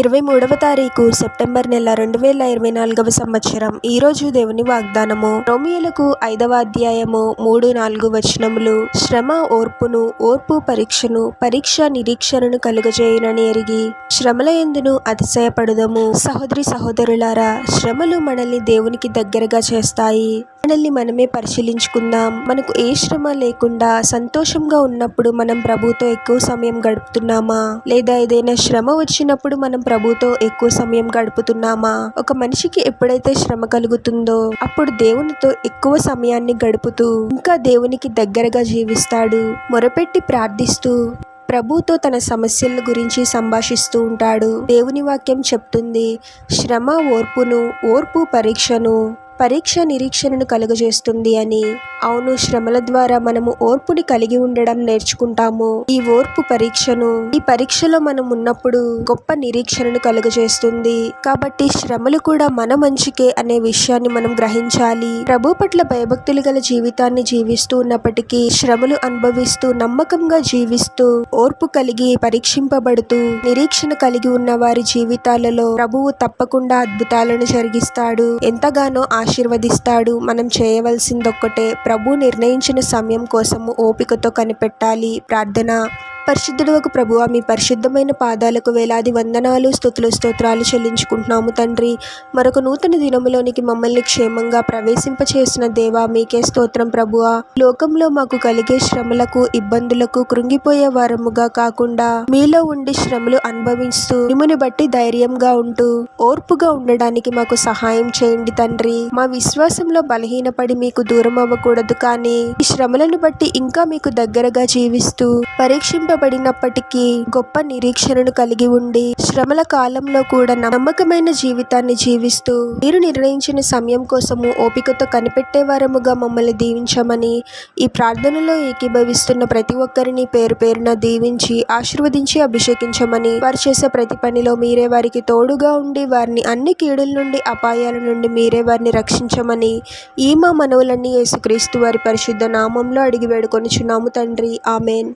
ఇరవై మూడవ తారీఖు సెప్టెంబర్ నెల రెండు వేల ఇరవై నాలుగవ సంవత్సరం. ఈరోజు దేవుని వాగ్దానము. రోమియోలకు ఐదవ అధ్యాయము మూడు నాలుగు వచనములు. శ్రమ ఓర్పును ఓర్పు పరీక్షను పరీక్ష నిరీక్షణను కలుగజేయునని ఎరిగి శ్రమల ఎందును అతిశయపడుదము. సహోదరి సహోదరులారా శ్రమలు మనల్ని దేవునికి దగ్గరగా చేస్తాయి. మనల్ని మనమే పరిశీలించుకుందాం. మనకు ఏ శ్రమ లేకుండా సంతోషంగా ఉన్నప్పుడు మనం ప్రభుతో ఎక్కువ సమయం గడుపుతున్నామా? లేదా ఏదైనా శ్రమ వచ్చినప్పుడు మనం ప్రభుతో ఎక్కువ సమయం గడుపుతున్నామా? ఒక మనిషికి ఎప్పుడైతే శ్రమ కలుగుతుందో అప్పుడు దేవునితో ఎక్కువ సమయాన్ని గడుపుతూ ఇంకా దేవునికి దగ్గరగా జీవిస్తాడు. మొరపెట్టి ప్రార్థిస్తూ ప్రభుతో తన సమస్యల గురించి సంభాషిస్తూ ఉంటాడు. దేవుని వాక్యం చెప్తుంది శ్రమ ఓర్పును ఓర్పు పరీక్షను పరీక్ష నిరీక్షణను కలుగజేస్తుంది అని. అవును శ్రమల ద్వారా మనము ఓర్పుని కలిగి ఉండడం నేర్చుకుంటాము. ఈ ఓర్పు పరీక్షను ఈ పరీక్షలో మనం ఉన్నప్పుడు గొప్ప నిరీక్షణను కలుగజేస్తుంది. కాబట్టి శ్రమలు కూడా మన మంచికే అనే విషయాన్ని మనం గ్రహించాలి. ప్రభు పట్ల భయభక్తులు గల జీవితాన్ని జీవిస్తూ ఉన్నప్పటికీ శ్రమలు అనుభవిస్తూ నమ్మకంగా జీవిస్తూ ఓర్పు కలిగి పరీక్షింపబడుతూ నిరీక్షణ కలిగి ఉన్న వారి జీవితాలలో ప్రభువు తప్పకుండా అద్భుతాలను జరిగిస్తాడు. ఎంతగానో ఆశీర్వదిస్తాడు. మనం చేయవలసిందొక్కటే. ప్రభు నిర్ణయించిన సమయం కోసము ఓపికతో కనిపెట్టాలి. ప్రార్థన. పరిశుద్ధుడు ఒక ప్రభువా మీ పరిశుద్ధమైన పాదాలకు వేలాది వందనాలు స్థుతులు స్తోత్రాలు చెల్లించుకుంటున్నాము తండ్రి. మరొక నూతన దినములోనికి మమ్మల్ని క్షేమంగా ప్రవేశింపచేసిన దేవా మీకే స్తోత్రం ప్రభువ. లోకంలో మాకు కలిగే శ్రమలకు ఇబ్బందులకు కృంగిపోయే వారముగా కాకుండా మీలో ఉండి శ్రమలు అనుభవిస్తూ మిమ్మల్ని బట్టి ధైర్యంగా ఉంటూ ఓర్పుగా ఉండడానికి మాకు సహాయం చేయండి తండ్రి. మా విశ్వాసంలో బలహీనపడి మీకు దూరం అవ్వకూడదు కానీ ఈ శ్రమలను బట్టి ఇంకా మీకు దగ్గరగా జీవిస్తూ పరీక్షింప పడినప్పటికీ గొప్ప నిరీక్షణను కలిగి ఉండి శ్రమల కాలంలో కూడా నమ్మకమైన జీవితాన్ని జీవిస్తూ మీరు నిర్ణయించిన సమయం కోసము ఓపికతో కనిపెట్టేవారముగా మమ్మల్ని దీవించమని ఈ ప్రార్థనలో ఏకీభవిస్తున్న ప్రతి ఒక్కరిని పేరు పేరున దీవించి ఆశీర్వదించి అభిషేకించమని వారు చేసే ప్రతి పనిలో మీరే వారికి తోడుగా ఉండి వారిని అన్ని కీడుల నుండి అపాయాల నుండి మీరే వారిని రక్షించమని ఈ మా మనవులన్నీ యేసుక్రీస్తు వారి పరిశుద్ధ నామంలో అడిగి వేడుకొనిచున్నాము తండ్రి. ఆమెన్.